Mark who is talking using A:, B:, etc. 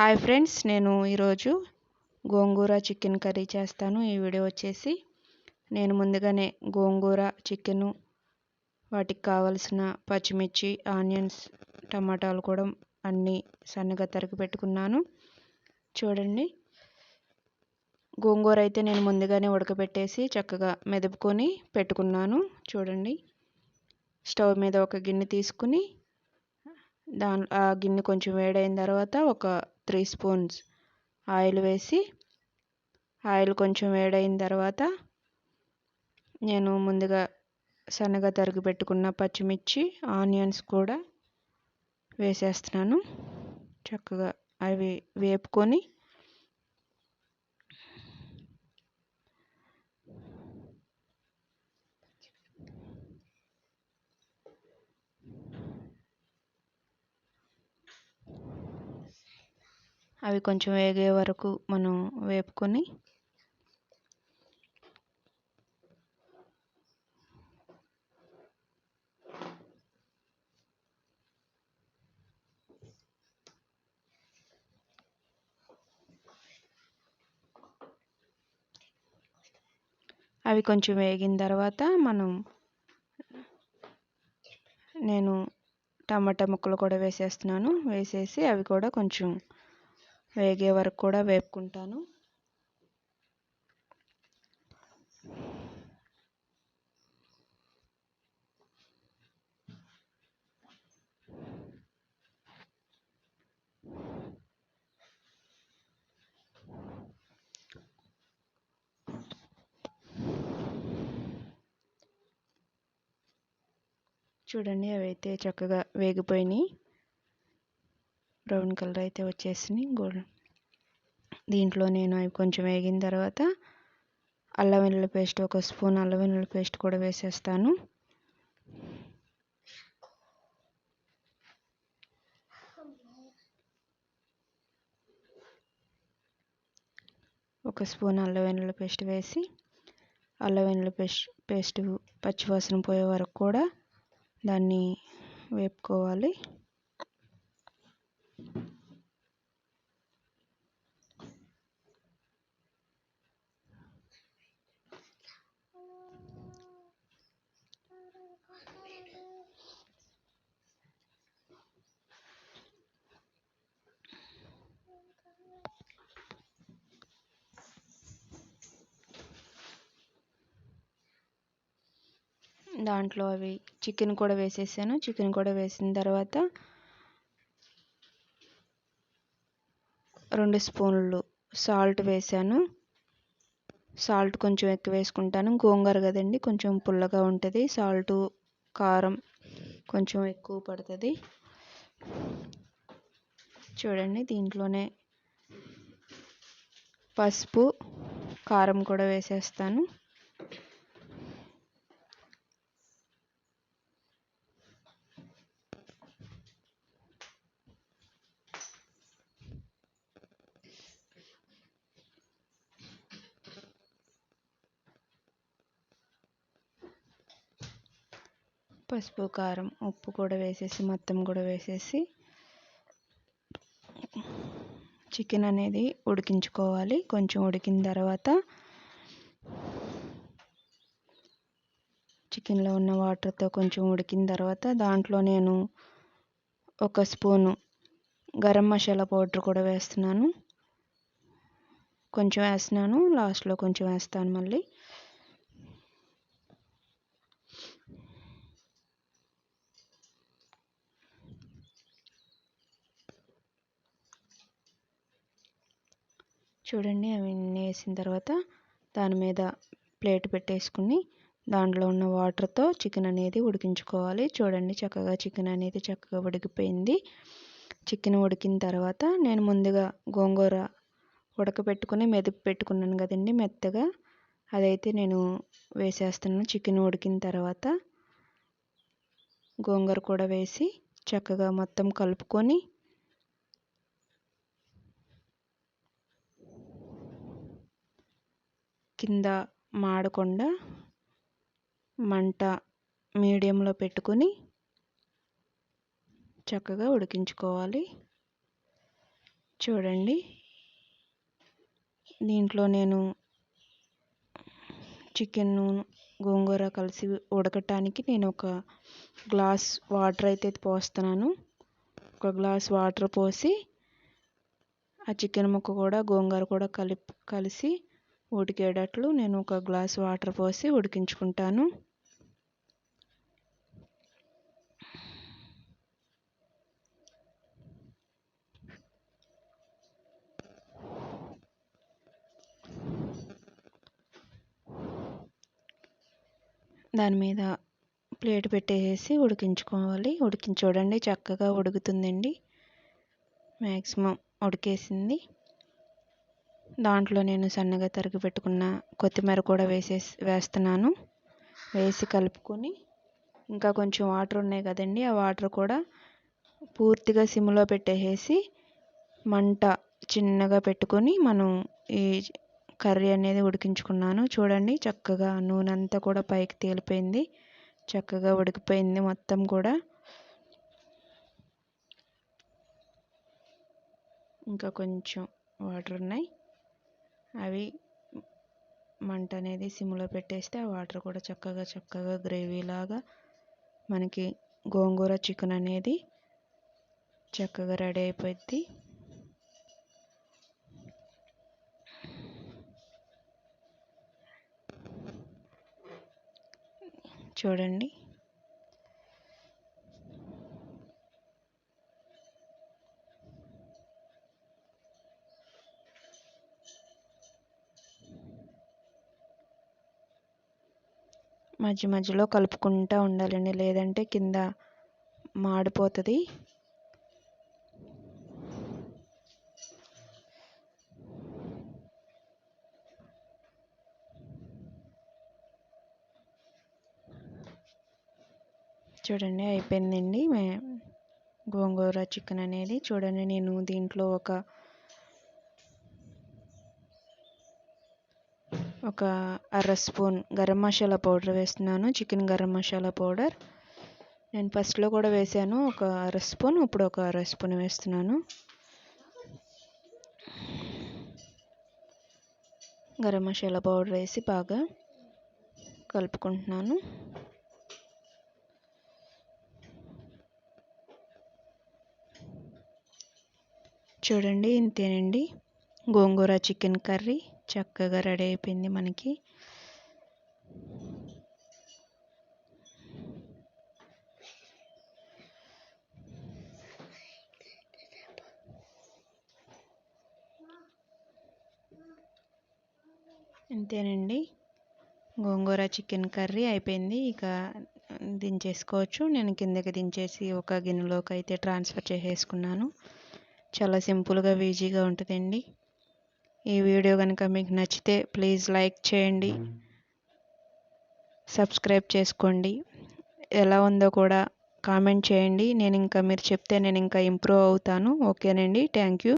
A: Hi friends నేను ఈరోజు గోంగూర chicken curry చేస్తాను. ఈ వీడియో వచ్చేసి నేను ముందుగానే గోంగూర చికెను వాటికి కావలసిన పచ్చిమిర్చి ఆనియన్స్ టమాటాలు కూడా అన్నీ సన్నగా తరిగి పెట్టుకున్నాను. చూడండి. గోంగూర అయితే నేను ముందుగానే ఉడకబెట్టేసి చక్కగా మెదుపుకొని పెట్టుకున్నాను. చూడండి. స్టవ్ మీద ఒక గిన్నె తీసుకుని దాని ఆ గిన్నె కొంచెం వేడైన తర్వాత ఒక త్రీ స్పూన్స్ ఆయిల్ వేసి ఆయిల్ కొంచెం వేడైన తర్వాత నేను ముందుగా సన్నగా తరిగి పెట్టుకున్న పచ్చిమిర్చి ఆనియన్స్ కూడా వేసేస్తున్నాను. చక్కగా అవి వేపుకొని అవి కొంచెం వేగే వరకు మనం వేపుకొని అవి కొంచెం వేగిన తర్వాత మనం నేను టమాటా ముక్కలు కూడా వేసేస్తున్నాను. వేసేసి అవి కూడా కొంచెం వేగే వరకు కూడా వేపుకుంటాను. చూడండి అవైతే చక్కగా వేగిపోయినాయి. బ్రౌన్ కలర్ అయితే వచ్చేసింది. గోల్డ్ దీంట్లో నేను అవి కొంచెం వేగిన తర్వాత అల్లం వెల్లుల్లి పేస్ట్ ఒక స్పూన్ అల్లం వెల్లుల్లి పేస్ట్ కూడా వేసేస్తాను. ఒక స్పూన్ అల్లం వెల్లుల్లి పేస్ట్ వేసి అల్లం వెల్లుల్లి పేస్ట్ పేస్ట్ పచ్చివాసన పోయే వరకు కూడా దాన్ని వేపుకోవాలి. దాంట్లో అవి చికెన్ కూడా వేసేసాను. చికెన్ కూడా వేసిన తర్వాత రెండు స్పూన్లు సాల్ట్ వేసాను. సాల్ట్ కొంచెం ఎక్కువ వేసుకుంటాను. గోంగూర కదండి కొంచెం పుల్లగా ఉంటుంది. సాల్ట్ కారం కొంచెం ఎక్కువ పడుతుంది. చూడండి దీంట్లోనే పసుపు కారం కూడా వేసేస్తాను. పసుపు కారం ఉప్పు కూడా వేసేసి మొత్తం కూడా వేసేసి చికెన్ అనేది ఉడికించుకోవాలి. కొంచెం ఉడికిన తర్వాత చికెన్లో ఉన్న వాటర్తో కొంచెం ఉడికిన తర్వాత దాంట్లో నేను ఒక స్పూను గరం మసాలా పౌడర్ కూడా వేస్తున్నాను. కొంచెం వేస్తున్నాను. లాస్ట్లో కొంచెం వేస్తాను మళ్ళీ. చూడండి అవి వేసిన తర్వాత దాని మీద ప్లేట్ పెట్టేసుకుని దాంట్లో ఉన్న వాటర్తో చికెన్ అనేది ఉడికించుకోవాలి. చూడండి చక్కగా చికెన్ అనేది చక్కగా ఉడికిపోయింది. చికెన్ ఉడికిన తర్వాత నేను ముందుగా గోంగూర ఉడకపెట్టుకుని మెదుపు పెట్టుకున్నాను కదండి మెత్తగా. అదైతే నేను వేసేస్తున్నాను. చికెన్ ఉడికిన తర్వాత గోంగూర కూడా వేసి చక్కగా మొత్తం కలుపుకొని కింద మాడకుండా మంట మీడియంలో పెట్టుకొని చక్కగా ఉడికించుకోవాలి. చూడండి. దీంట్లో నేను చికెన్ గోంగూర కలిసి ఉడకటానికి నేను ఒక గ్లాస్ వాటర్ అయితే పోస్తున్నాను. ఒక గ్లాస్ వాటర్ పోసి ఆ చికెన్ ముక్క కూడా గోంగూర కూడా కలిపి కలిసి ఉడికేటట్లు నేను ఒక గ్లాస్ వాటర్ పోసి ఉడికించుకుంటాను. దాని మీద ప్లేట్ పెట్టేసి ఉడికించుకోవాలి. ఉడికించి చూడండి చక్కగా ఉడుకుతుందండి. మ్యాక్సిమం ఉడికేసింది. దాంట్లో నేను సన్నగా తరిగి పెట్టుకున్న కొత్తిమీర కూడా వేసేసి వేస్తున్నాను. వేసి కలుపుకొని ఇంకా కొంచెం వాటర్ ఉన్నాయి కదండి ఆ వాటర్ కూడా పూర్తిగా సిమ్లో పెట్టేసి మంట చిన్నగా పెట్టుకొని మనం ఈ కర్రీ అనేది ఉడికించుకున్నాను. చూడండి చక్కగా నూనె అంతా కూడా పైకి తేలిపోయింది. చక్కగా ఉడికిపోయింది మొత్తం కూడా. ఇంకా కొంచెం వాటర్ ఉన్నాయి. అవి మంట అనేది సిమ్లో పెట్టేస్తే ఆ వాటర్ కూడా చక్కగా చక్కగా గ్రేవీ లాగా మనకి గోంగూర చికెన్ అనేది చక్కగా రెడీ అయిపోద్ది చూడండి. మధ్య మధ్యలో కలుపుకుంటూ ఉండాలండి. లేదంటే కింద మాడిపోతుంది. చూడండి అయిపోయిందండి. మే గోంగూర చికెన్ అనేది. చూడండి నేను దీంట్లో ఒక ఒక అర స్పూన్ గరం మసాలా పౌడర్ వేస్తున్నాను చికెన్ గరం మసాలా పౌడర్. నేను ఫస్ట్లో కూడా వేసాను ఒక అర స్పూన్ ఇప్పుడు ఒక అర స్పూన్ వేస్తున్నాను. గరం మసాలా పౌడర్ వేసి బాగా కలుపుకుంటున్నాను. చూడండి ఇంతేనండి. Gongura chicken curry. చక్కగా రెడీ అయిపోయింది మనకి. అంతేనండి గోంగూర చికెన్ కర్రీ అయిపోయింది. ఇక దించేసుకోవచ్చు. నేను కిందకి దించేసి ఒక గిన్నెలోకి అయితే ట్రాన్స్ఫర్ చేసేసుకున్నాను. చాలా సింపుల్గా ఈజీగా ఉంటుందండి. ఈ వీడియో కనుక మీకు నచ్చితే ప్లీజ్ లైక్ చేయండి. సబ్స్క్రైబ్ చేసుకోండి. ఎలా ఉందో కూడా కామెంట్ చేయండి. నేను ఇంకా మీరు చెప్తే నేను ఇంకా ఇంప్రూవ్ అవుతాను. ఓకేనండి. Thank you.